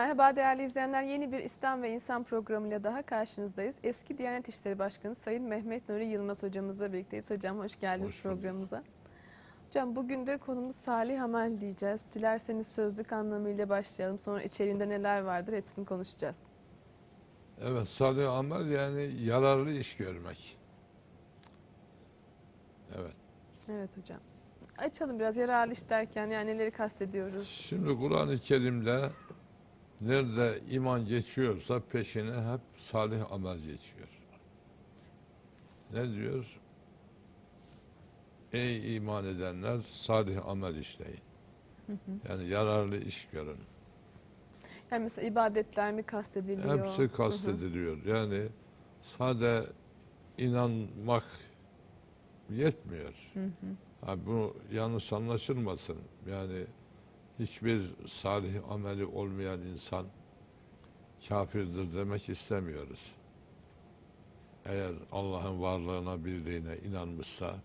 Merhaba değerli izleyenler. Yeni bir İslam ve İnsan programıyla daha karşınızdayız. Eski Diyanet İşleri Başkanı Sayın Mehmet Nuri Yılmaz hocamızla birlikteyiz. Hocam hoş geldiniz Hoş programımıza. Hocam bugün de konumuz salih amel diyeceğiz. Dilerseniz sözlük anlamıyla başlayalım. Sonra içeriğinde neler vardır hepsini konuşacağız. Evet, salih amel yani yararlı iş görmek. Evet. Evet hocam. Açalım biraz yararlı iş derken yani neleri kastediyoruz? Şimdi Kur'an-ı Kerim'de nerede iman geçiyorsa peşine hep salih amel geçiyor. Ne diyor? Ey iman edenler salih amel işleyin. Yani yararlı iş görün. Yani mesela ibadetler mi kastediliyor? Hepsi kastediliyor. Yani sade inanmak yetmiyor. Ha, bu yanlış anlaşılmasın. Yani hiçbir salih ameli olmayan insan kafirdir demek istemiyoruz. Eğer Allah'ın varlığına, birliğine inanmışsa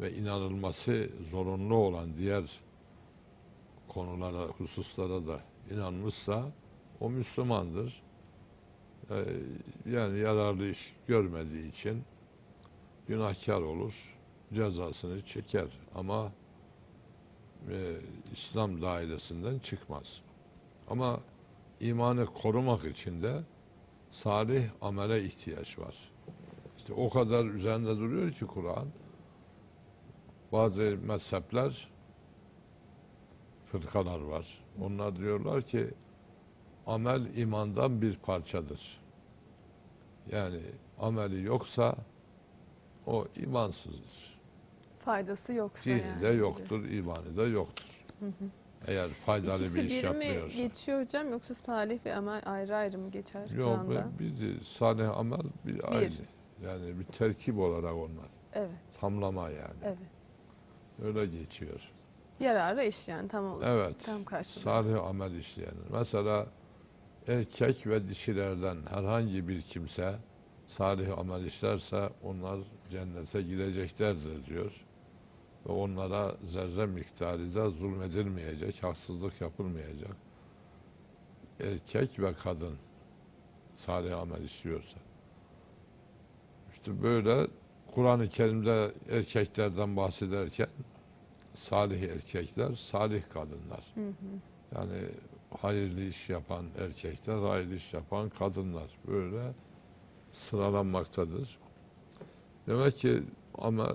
ve inanılması zorunlu olan diğer konulara, hususlara da inanmışsa o Müslümandır. Ee, yani yararlı iş görmediği için günahkar olur, cezasını çeker ama e, İslam dairesinden çıkmaz. Ama imanı korumak için de salih amele ihtiyaç var. İşte o kadar üzerinde duruyor ki Kur'an. Bazı mezhepler fırkalar var. Onlar diyorlar ki amel imandan bir parçadır. Yani ameli yoksa o imansızdır. Faydası yoksa Dini yani. de yoktur, imanı da yoktur. Eğer faydalı İkisi bir iş bir mi yapmıyorsa. geçiyor hocam yoksa salih ve amel ayrı ayrı mı geçer Yok, bir salih amel bir, ayrı. Yani bir terkip olarak onlar. Evet, Tamlama yani. evet. Öyle geçiyor. Yararlı iş yani tam olarak. Evet. Tam karşılığı. Salih amel işleyen. Mesela erkek ve dişilerden herhangi bir kimse salih amel işlerse onlar cennete gideceklerdir diyor. Ve onlara zerre miktarı da zulmedilmeyecek, haksızlık yapılmayacak. Erkek ve kadın salih amel işliyorsa. İşte böyle Kur'an-ı Kerim'de erkeklerden bahsederken salih erkekler, salih kadınlar. Hı hı. Yani hayırlı iş yapan erkekler, hayırlı iş yapan kadınlar böyle sıralanmaktadır. Demek ki ama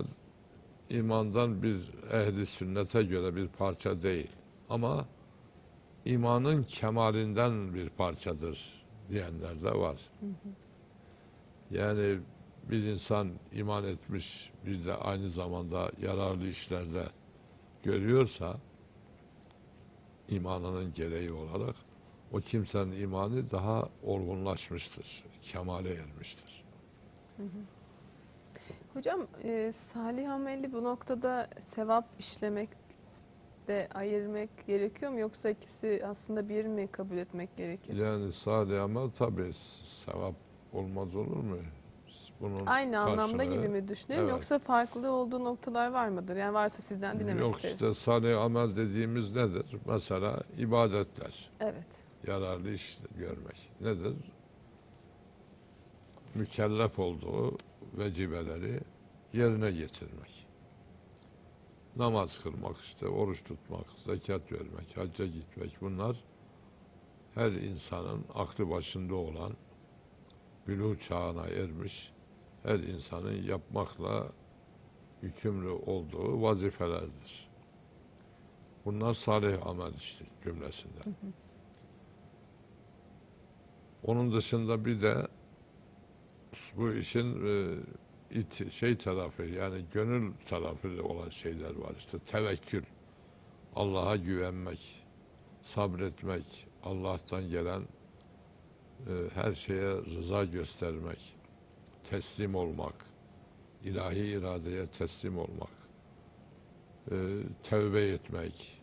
imandan bir ehli sünnete göre bir parça değil. Ama imanın kemalinden bir parçadır diyenler de var. Yani bir insan iman etmiş bir de aynı zamanda yararlı işlerde görüyorsa imanının gereği olarak o kimsenin imanı daha olgunlaşmıştır, kemale ermiştir. Hocam e, salih ameli bu noktada sevap işlemek de ayırmak gerekiyor mu yoksa ikisi aslında bir mi kabul etmek gerekir? Yani salih amel tabi sevap olmaz olur mu? Bunun Aynı anlamda karşılığı- gibi mi düşünelim Evet. yoksa farklı olduğu noktalar var mıdır? Yani varsa sizden dinlemek Yok isteriz. işte salih amel dediğimiz nedir? Mesela ibadetler, Evet. yararlı iş görmek. Nedir? Mükellef olduğu vecibeleri yerine getirmek. Namaz kılmak, işte oruç tutmak, zekat vermek, hacca gitmek bunlar her insanın aklı başında olan, bülû çağına ermiş, her insanın yapmakla yükümlü olduğu vazifelerdir. Bunlar salih amel işte cümlesinde. Onun dışında bir de bu işin e, it, şey tarafı yani gönül tarafı olan şeyler var. İşte tevekkül, Allah'a güvenmek, sabretmek, Allah'tan gelen e, her şeye rıza göstermek, teslim olmak, ilahi iradeye teslim olmak, e, tevbe etmek.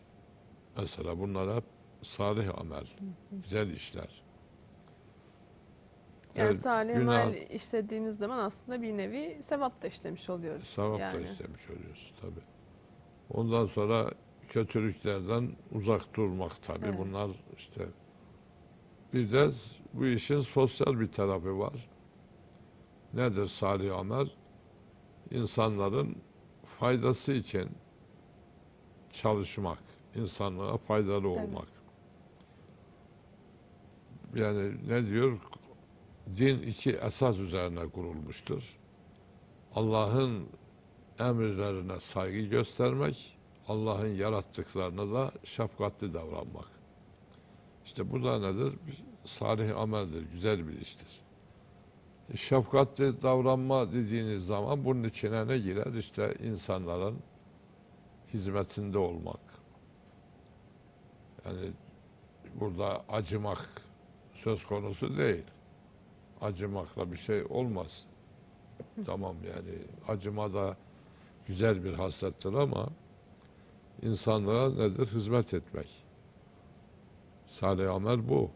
Mesela bunlar hep salih amel, güzel işler. Yani Evet, salih günah- amel işlediğimiz zaman aslında bir nevi sevap da işlemiş oluyoruz. Sevap yani. da istemiş oluyoruz tabi. Ondan sonra kötülüklerden uzak durmak tabi. Evet. Bunlar işte Bir de bu işin sosyal bir tarafı var. Nedir salih amel? İnsanların faydası için çalışmak, insanlığa faydalı olmak. Yani ne diyor? Din iki esas üzerine kurulmuştur. Allah'ın emirlerine saygı göstermek, Allah'ın yarattıklarına da şefkatli davranmak. İşte bu da nedir? Bir salih ameldir, güzel bir iştir. E, Şefkatli davranma dediğiniz zaman bunun içine ne girer? İşte insanların hizmetinde olmak. Yani burada acımak söz konusu değil. Acımakla bir şey olmaz. Tamam yani acıma da güzel bir haslettir ama insanlığa nedir? Hizmet etmek. Salih amel bu.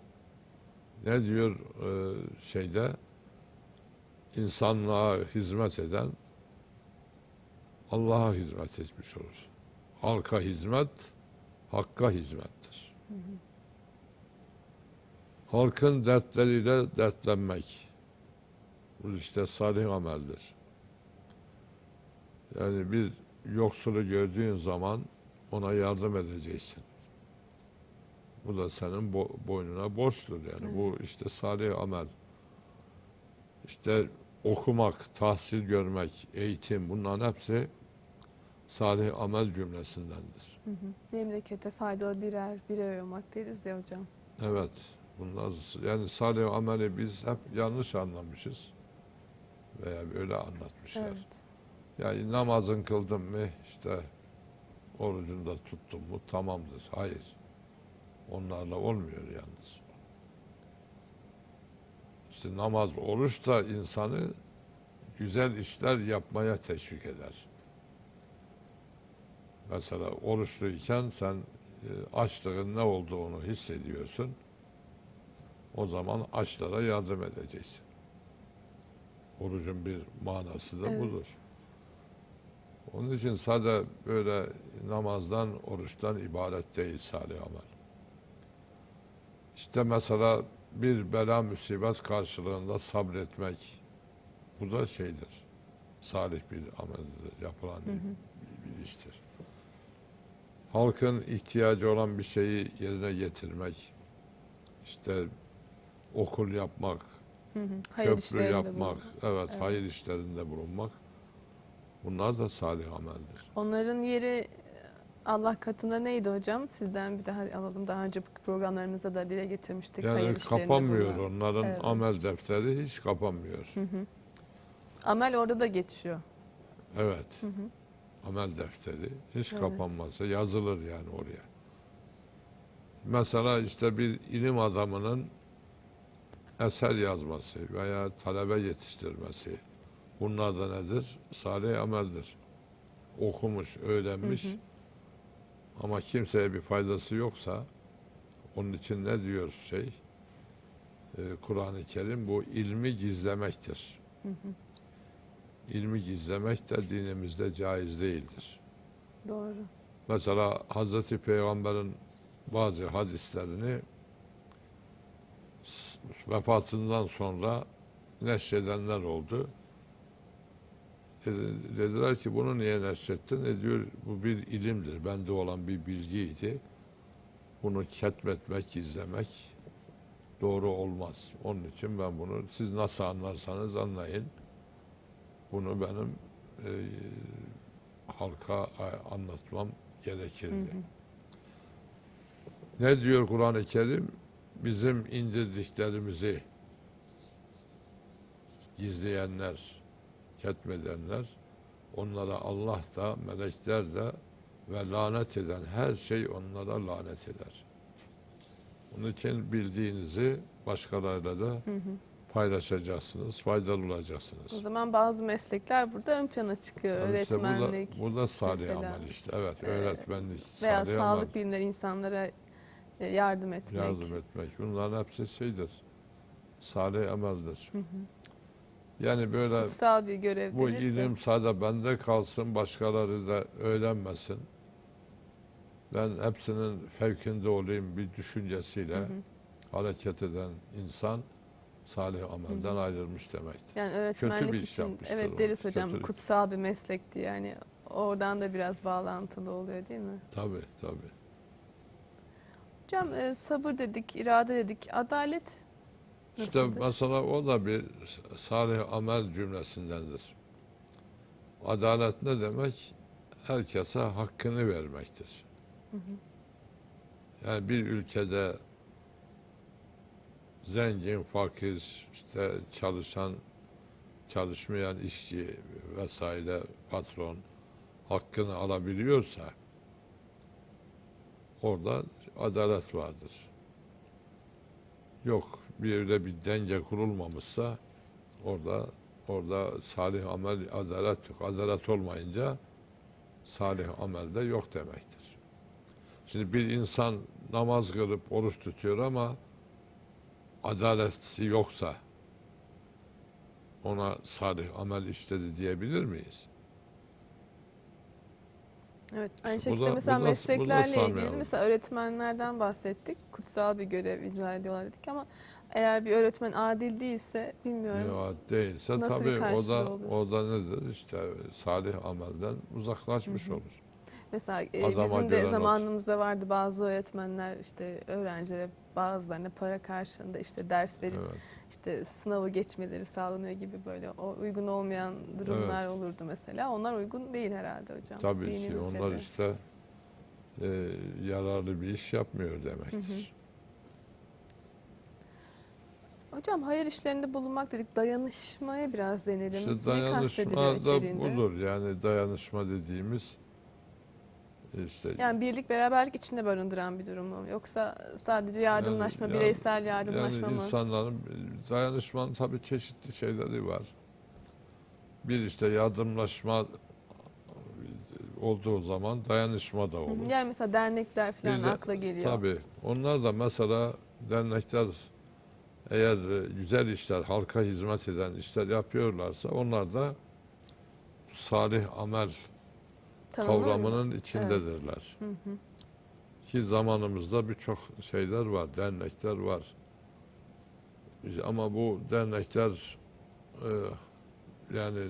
Ne diyor e, şeyde? İnsanlığa hizmet eden Allah'a hizmet etmiş olur. Halka hizmet, hakka hizmettir. Halkın dertleriyle dertlenmek. Bu işte salih ameldir. Yani bir yoksulu gördüğün zaman ona yardım edeceksin. Bu da senin bo- boynuna borçtur yani. Bu işte salih amel. İşte okumak, tahsil görmek, eğitim bunların hepsi salih amel cümlesindendir. Hı hı. Memlekete faydalı birer birer olmak deriz ya hocam. Evet. Bunlar yani salih ameli biz hep yanlış anlamışız. Veya böyle anlatmışlar. Evet. Yani namazın kıldım mı işte orucunu da tuttum mu tamamdır. Hayır. Onlarla olmuyor yalnız. İşte namaz, oruç da insanı güzel işler yapmaya teşvik eder. Mesela oruçluyken sen e, açlığın ne olduğunu hissediyorsun. O zaman açlara yardım edeceksin. Orucun bir manası da Evet. budur. Onun için sadece böyle namazdan, oruçtan ibaret değil salih amel. İşte mesela bir bela musibet karşılığında sabretmek bu da şeydir. Salih bir ameldir, yapılan bir, bir iştir. Halkın ihtiyacı olan bir şeyi yerine getirmek, işte okul yapmak, Hı hı. Hayır köprü yapmak, bulunmak. evet, Evet. hayır işlerinde bulunmak. Bunlar da salih ameldir. Onların yeri Allah katında neydi hocam? Sizden bir daha alalım. Daha önce programlarımızda da dile getirmiştik. Yani kapanmıyor bulunan. onların Evet. amel defteri hiç kapanmıyor. Hı hı. Amel orada da geçiyor. Evet. Hı hı. Amel defteri hiç Evet. kapanmazsa yazılır yani oraya. Mesela işte bir ilim adamının eser yazması veya talebe yetiştirmesi bunlar da nedir? Salih ameldir. Okumuş, öğrenmiş Hı hı. ama kimseye bir faydası yoksa onun için ne diyor şey? Ee, Kur'an-ı Kerim bu ilmi gizlemektir. Hı hı. İlmi gizlemek de dinimizde caiz değildir. Doğru. Mesela Hazreti Peygamber'in bazı hadislerini vefatından sonra neşredenler oldu. Dedi- Dediler ki bunu niye neşrettin? E diyor bu bir ilimdir. Bende olan bir bilgiydi. Bunu ketmetmek, gizlemek doğru olmaz. Onun için ben bunu siz nasıl anlarsanız anlayın. Bunu benim e, halka a- anlatmam gerekirdi. Hı hı. Ne diyor Kur'an-ı Kerim? Bizim indirdiklerimizi gizleyenler, ketmedenler, onlara Allah da, melekler de ve lanet eden her şey onlara lanet eder. Onun için bildiğinizi başkalarıyla da Hı hı. paylaşacaksınız, faydalı olacaksınız. O zaman bazı meslekler burada ön plana çıkıyor. Yani işte Öğretmenlik bu da, bu da salih mesela. amel işte. Evet, Ee, öğretmenlik, veya sağlık amel. bilimleri insanlara yardım etmek. yardım etmek. Bunların hepsi şeydir. Salih ameldir. Hı hı. Yani böyle Kutsal bir görev bu denirse. ilim sadece bende kalsın, başkaları da öğrenmesin. Ben hepsinin fevkinde olayım bir düşüncesiyle Hı hı. hareket eden insan salih amelden ayrılmış demektir. Yani öğretmenlik bir iş için evet deriz hocam kötü. kutsal bir meslekti yani oradan da biraz bağlantılı oluyor değil mi? Tabii tabii. Hocam e, sabır dedik, irade dedik, adalet İşte nasıldır? mesela o da bir salih amel cümlesindendir. Adalet ne demek? Herkese hakkını vermektir. Yani bir ülkede zengin, fakir, işte çalışan, çalışmayan işçi vesaire patron hakkını alabiliyorsa orada adalet vardır. Yok bir yerde bir denge kurulmamışsa orada orada salih amel adalet yok. Adalet olmayınca salih amel de yok demektir. Şimdi bir insan namaz kılıp oruç tutuyor ama adaleti yoksa ona salih amel işledi diyebilir miyiz? Evet, aynı şekilde da- mesela da- mesleklerle ilgili mesela öğretmenlerden bahsettik. Kutsal bir görev icra ediyorlar dedik ama eğer bir öğretmen adil değilse bilmiyorum. Ya değilse Nasıl tabii o da olur? o da nedir? İşte salih amelden uzaklaşmış olur. Mesela e, bizim de zamanımızda vardı bazı öğretmenler işte öğrencilere bazılarına para karşılığında işte ders verip Evet. işte sınavı geçmeleri sağlanıyor gibi böyle o uygun olmayan durumlar olurdu mesela. Onlar uygun değil herhalde hocam. Tabii ki dinimizce onlar de. işte e, yararlı bir iş yapmıyor demektir. Hocam hayır işlerinde bulunmak dedik. Dayanışmaya biraz denelim. İşte ne dayanışma kastediliyor da budur. Yani dayanışma dediğimiz işte Yani birlik beraberlik içinde barındıran bir durum mu? Yoksa sadece yardımlaşma, yani- bireysel yardımlaşma yani mı? insanların dayanışmanın tabii çeşitli şeyleri var. Bir işte yardımlaşma olduğu zaman dayanışma da olur. Yani mesela dernekler falan Bir de- akla geliyor. Tabii. Onlar da mesela dernekler eğer güzel işler, halka hizmet eden işler yapıyorlarsa onlar da salih amel Tanımlar mı? kavramının içindedirler. Hı hı. Ki zamanımızda birçok şeyler var, dernekler var. Ama bu dernekler e, yani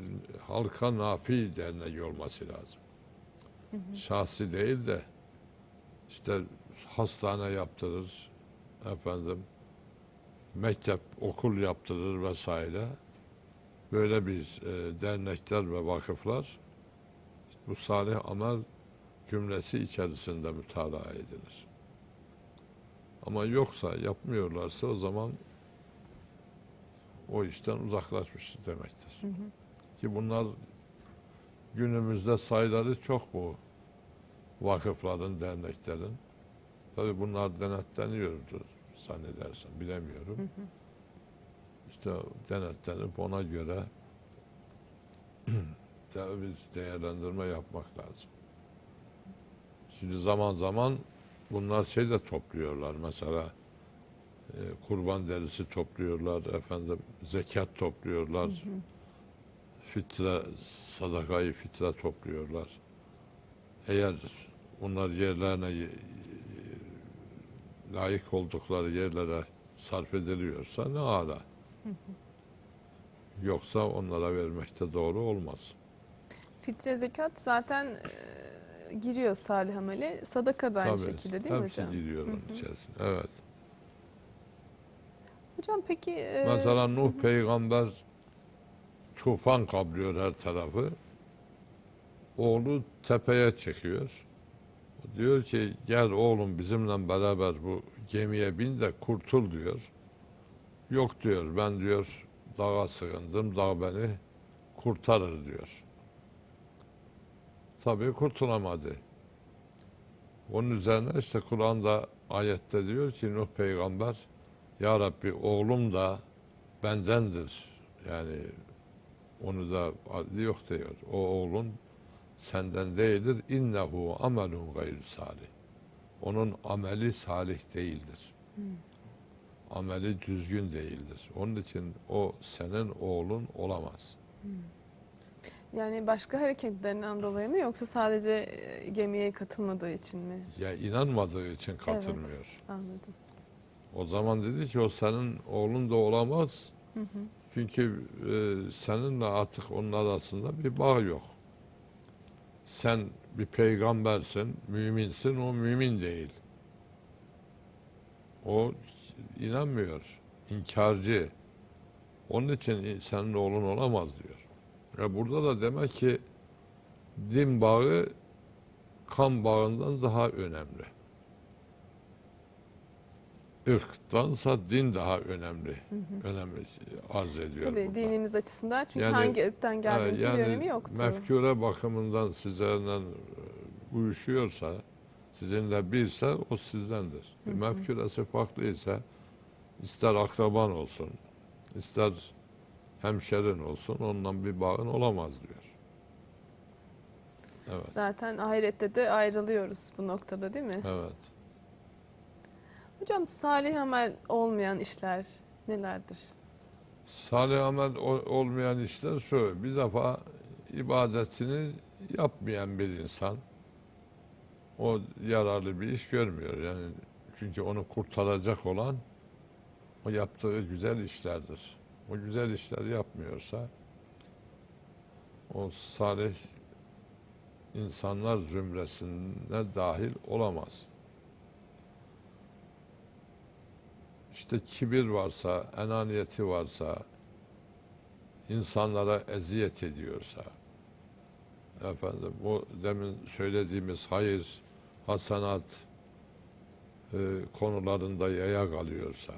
halka nafi dernek olması lazım. Şahsi değil de işte hastane yaptırır, efendim mektep, okul yaptırır vesaire. Böyle bir e, dernekler ve vakıflar bu salih amel cümlesi içerisinde mütalaa edilir. Ama yoksa yapmıyorlarsa o zaman o işten uzaklaşmış demektir. Hı hı. Ki bunlar günümüzde sayıları çok bu vakıfların, derneklerin. Tabi bunlar denetleniyordur zannedersem, bilemiyorum. Hı hı. İşte denetlenip ona göre bir değerlendirme yapmak lazım. Şimdi zaman zaman bunlar şey de topluyorlar. Mesela e, kurban derisi topluyorlar efendim zekat topluyorlar. Fitre sadakayı fitre topluyorlar. Eğer bunlar yerlerine y- layık oldukları yerlere sarf ediliyorsa ne ala. Yoksa onlara vermekte doğru olmaz. Fitre zekat zaten e, giriyor salih amele. Sadaka da aynı Tabii, şekilde değil mi hepsi hocam? giriyor onun içerisine. Evet. Hocam peki e, Mesela Nuh peygamber tufan kaplıyor her tarafı. Oğlu tepeye çıkıyor. Diyor ki gel oğlum bizimle beraber bu gemiye bin de kurtul diyor. Yok diyor ben diyor dağa sığındım dağ beni kurtarır diyor. Tabii kurtulamadı. Onun üzerine işte Kur'an'da ayette diyor ki Nuh peygamber Ya Rabbi oğlum da bendendir. Yani onu da yok diyor. O oğlun senden değildir. İnnehu amelun gayr salih. Onun ameli salih değildir. Ameli düzgün değildir. Onun için o senin oğlun olamaz. Yani başka hareketlerinden dolayı mı yoksa sadece e, gemiye katılmadığı için mi? Ya inanmadığı için katılmıyor. Evet, anladım. O zaman dedi ki o senin oğlun da olamaz. Hı hı. Çünkü e, seninle artık onun arasında bir bağ yok. Sen bir peygambersin, müminsin, o mümin değil. O inanmıyor, inkarcı. Onun için senin oğlun olamaz diyor. Ya burada da demek ki din bağı kan bağından daha önemli. Irktansa din daha önemli. Önemli arz ediyor. Tabii burada. dinimiz açısından çünkü Yani- hangi ırktan geldiğimizin yani bir önemi yoktu. mefkure bakımından sizlerle uyuşuyorsa, sizinle birse o sizdendir. Hı hı. Mefkuresi farklıysa ister akraban olsun, ister hemşerin olsun ondan bir bağın olamaz diyor. Evet, Zaten ahirette de ayrılıyoruz bu noktada değil mi? evet. Hocam salih amel olmayan işler nelerdir? Salih amel ol- olmayan işler şu, bir defa ibadetini yapmayan bir insan o yararlı bir iş görmüyor. Yani çünkü onu kurtaracak olan o yaptığı güzel işlerdir. O güzel işleri yapmıyorsa o salih insanlar zümresine dahil olamaz. İşte kibir varsa, enaniyeti varsa, insanlara eziyet ediyorsa, efendim bu demin söylediğimiz hayır, hasanat e, konularında yaya kalıyorsa,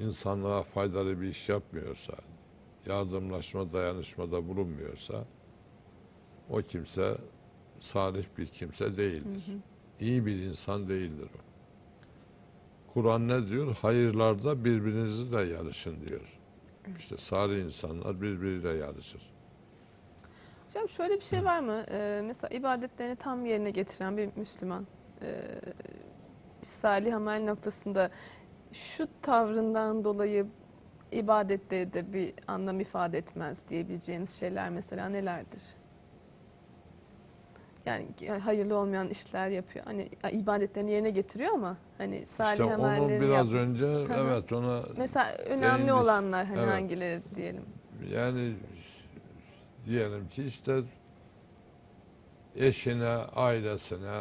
insanlığa faydalı bir iş yapmıyorsa, yardımlaşma, dayanışmada bulunmuyorsa, o kimse salih bir kimse değildir. İyi bir insan değildir o. Kur'an ne diyor? Hayırlarda birbirinizle yarışın diyor. İşte salih insanlar birbiriyle yarışır. Hocam şöyle bir şey var mı? Ee, mesela ibadetlerini tam yerine getiren bir Müslüman ee, salih amel noktasında şu tavrından dolayı ibadette de bir anlam ifade etmez diyebileceğiniz şeyler mesela nelerdir? Yani hayırlı olmayan işler yapıyor. Hani ibadetlerini yerine getiriyor ama hani salih işte onu biraz yap- önce hı. evet ona Mesela önemli Değindik. olanlar hani Evet. hangileri diyelim? yani diyelim ki işte eşine, ailesine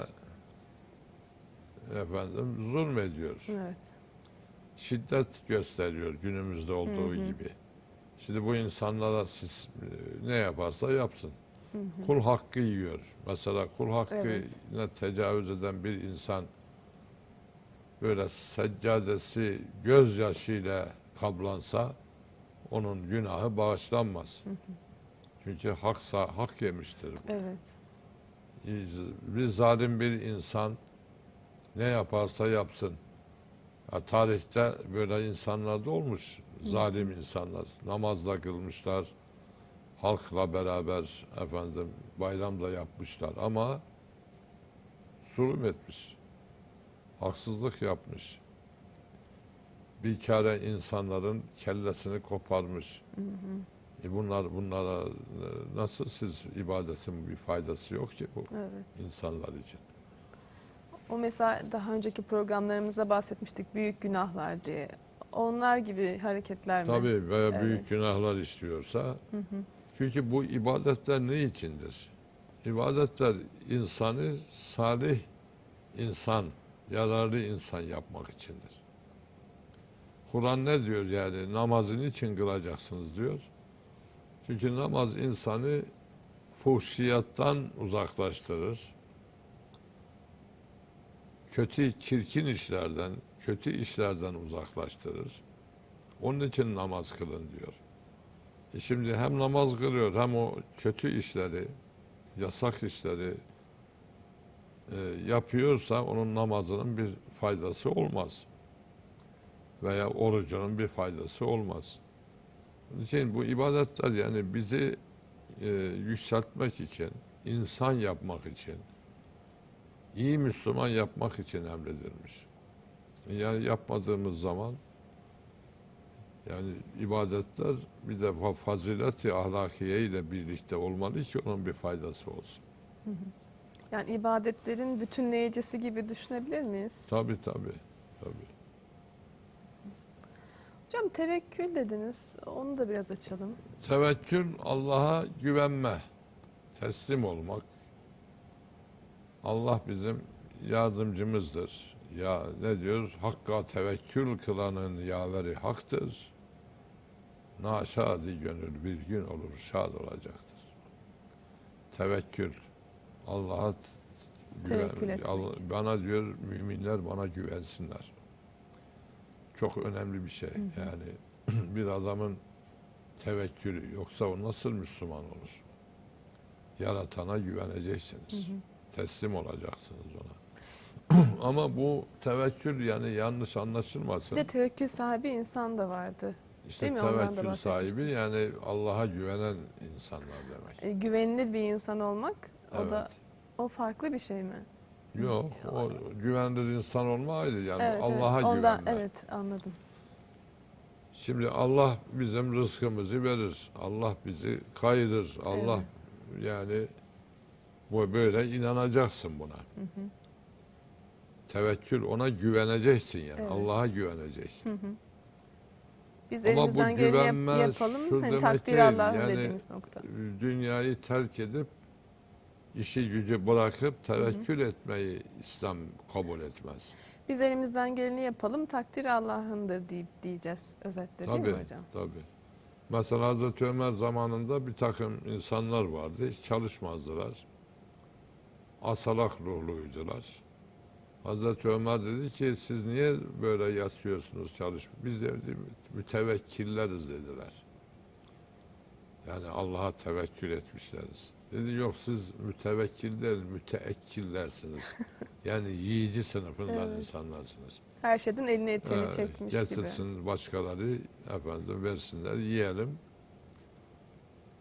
efendim zulmediyor. Evet. Şiddet gösteriyor günümüzde olduğu Hı hı. gibi. Şimdi bu insanlara siz e, ne yaparsa yapsın. Hı hı. Kul hakkı yiyor. Mesela kul hakkına Evet. tecavüz eden bir insan böyle seccadesi gözyaşıyla kablansa onun günahı bağışlanmaz. Hı hı. Çünkü haksa hak yemiştir. Evet. Bir zalim bir insan ne yaparsa yapsın. Ya tarihte böyle insanlar da olmuş. Zalim insanlar. Namazda kılmışlar. Halkla beraber efendim bayram da yapmışlar ama zulüm etmiş. Haksızlık yapmış. Bir kere insanların kellesini koparmış. Hı hı. E bunlar bunlara nasıl siz ibadetin bir faydası yok ki bu Evet. insanlar için. O mesela daha önceki programlarımızda bahsetmiştik büyük günahlar diye. Onlar gibi hareketler mi? Tabii veya Evet. büyük günahlar işliyorsa Hı hı. çünkü bu ibadetler ne içindir? İbadetler insanı salih insan, yararlı insan yapmak içindir. Kur'an ne diyor yani namazın için kılacaksınız diyor. Çünkü namaz insanı fuhşiyattan uzaklaştırır. Kötü, çirkin işlerden, kötü işlerden uzaklaştırır. Onun için namaz kılın diyor. E şimdi hem namaz kılıyor hem o kötü işleri, yasak işleri e, yapıyorsa onun namazının bir faydası olmaz. Veya orucunun bir faydası olmaz. Onun için bu ibadetler yani bizi e, yükseltmek için, insan yapmak için, iyi Müslüman yapmak için emredilmiş. Yani yapmadığımız zaman yani ibadetler bir defa fazileti ahlakiye ile birlikte olmalı ki onun bir faydası olsun. Yani ibadetlerin bütünleyicisi gibi düşünebilir miyiz? Tabi tabi. tabi. Hocam tevekkül dediniz. Onu da biraz açalım. Tevekkül Allah'a güvenme, teslim olmak. Allah bizim yardımcımızdır. Ya ne diyoruz? Hakka tevekkül kılanın yaveri haktır. Naşadi gönül bir gün olur şad olacaktır. Tevekkül Allah'a. Allah- bana diyor müminler bana güvensinler. Çok önemli bir şey. Yani bir adamın tevekkülü yoksa o nasıl Müslüman olur? Yaratana güveneceksiniz. Teslim olacaksınız ona. Ama bu tevekkül yani yanlış anlaşılmasın. Bir de tevekkül sahibi insan da vardı. işte değil mi? Tevekkül sahibi yani Allah'a güvenen insanlar demek. E, güvenilir bir insan olmak o da Evet. o farklı bir şey mi? Yok, o güvenilir insan olma ayrı yani evet, Allah'a evet. Ondan, güvenme. Evet, anladım. Şimdi Allah bizim rızkımızı verir. Allah bizi kayırır. Allah Evet. yani bu böyle inanacaksın buna. Tevekkül ona güveneceksin yani. Evet. Allah'a güveneceksin. Biz Ama bu elimizden geleni yap- güvenme yapalım. şu Hani takdir değil, Allah'ın yani- dediğimiz nokta. Dünyayı terk edip işi gücü bırakıp tevekkül etmeyi İslam kabul etmez. Biz elimizden geleni yapalım. Takdir Allah'ındır deyip diyeceğiz özetle değil Tabii, mi hocam? tabii. Mesela Hazreti Ömer zamanında bir takım insanlar vardı. Hiç çalışmazdılar. Asalak ruhluydular. Hazreti Ömer dedi ki siz niye böyle yatıyorsunuz çalış? Biz de mütevekkilleriz dediler. Yani Allah'a tevekkül etmişleriz. Dedi yok siz mütevekkil değil müteekkillersiniz. yani yiyici sınıfından Evet. insanlarsınız. Her şeyden elini eteğini Evet, çekmiş gibi. getirsin başkaları efendim versinler yiyelim.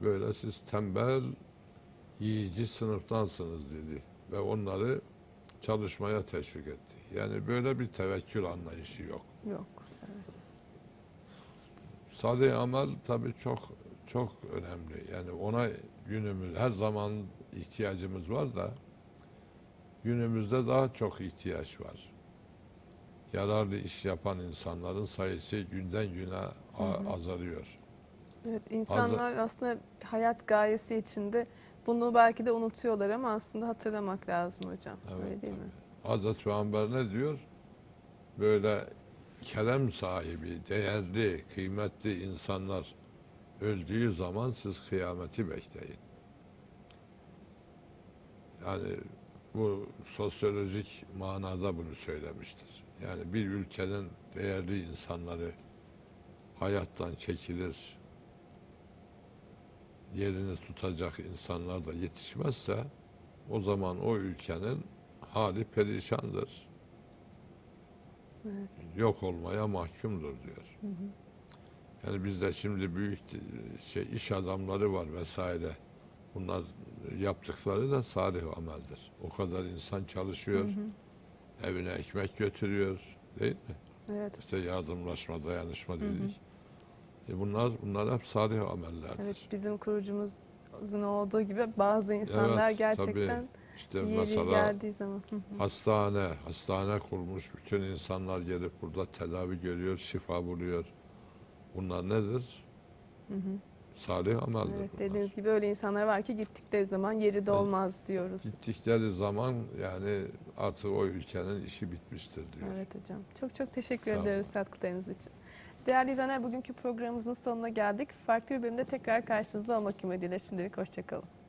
Böyle siz tembel yiyici sınıftansınız dedi ve onları çalışmaya teşvik etti. Yani böyle bir tevekkül anlayışı yok. Yok. Evet. Salih amel tabii çok çok önemli. Yani ona günümüz her zaman ihtiyacımız var da günümüzde daha çok ihtiyaç var. Yararlı iş yapan insanların sayısı günden güne a- azalıyor. Evet, insanlar aslında hayat gayesi içinde bunu belki de unutuyorlar ama aslında hatırlamak lazım hocam. Öyle değil mi? Hazreti Peygamber ne diyor? Böyle kerem sahibi, değerli, kıymetli insanlar öldüğü zaman siz kıyameti bekleyin. Yani bu sosyolojik manada bunu söylemiştir. Yani bir ülkenin değerli insanları hayattan çekilir, yerini tutacak insanlar da yetişmezse o zaman o ülkenin hali perişandır. Evet. Yok olmaya mahkumdur diyor. Yani bizde şimdi büyük şey iş adamları var vesaire. Bunlar yaptıkları da salih ameldir. O kadar insan çalışıyor, evine ekmek götürüyor, değil mi? Evet. İşte yardımlaşma, dayanışma dedik. E bunlar bunlar hep salih amellerdir. Evet, bizim kurucumuzun olduğu gibi bazı insanlar Evet, gerçekten İşte yeri mesela geldiği zaman. Hı hı. Hastane, hastane kurmuş. Bütün insanlar gelip burada tedavi görüyor, şifa buluyor. Bunlar nedir? Salih ameldir Evet, bunlar. dediğiniz gibi öyle insanlar var ki gittikleri zaman yeri de olmaz diyoruz. Gittikleri zaman yani artık o ülkenin işi bitmiştir diyor. Evet hocam. Çok çok teşekkür Sağ ederiz katkılarınız için. Değerli izleyenler bugünkü programımızın sonuna geldik. Farklı bir bölümde tekrar karşınızda olmak ümidiyle şimdilik hoşçakalın.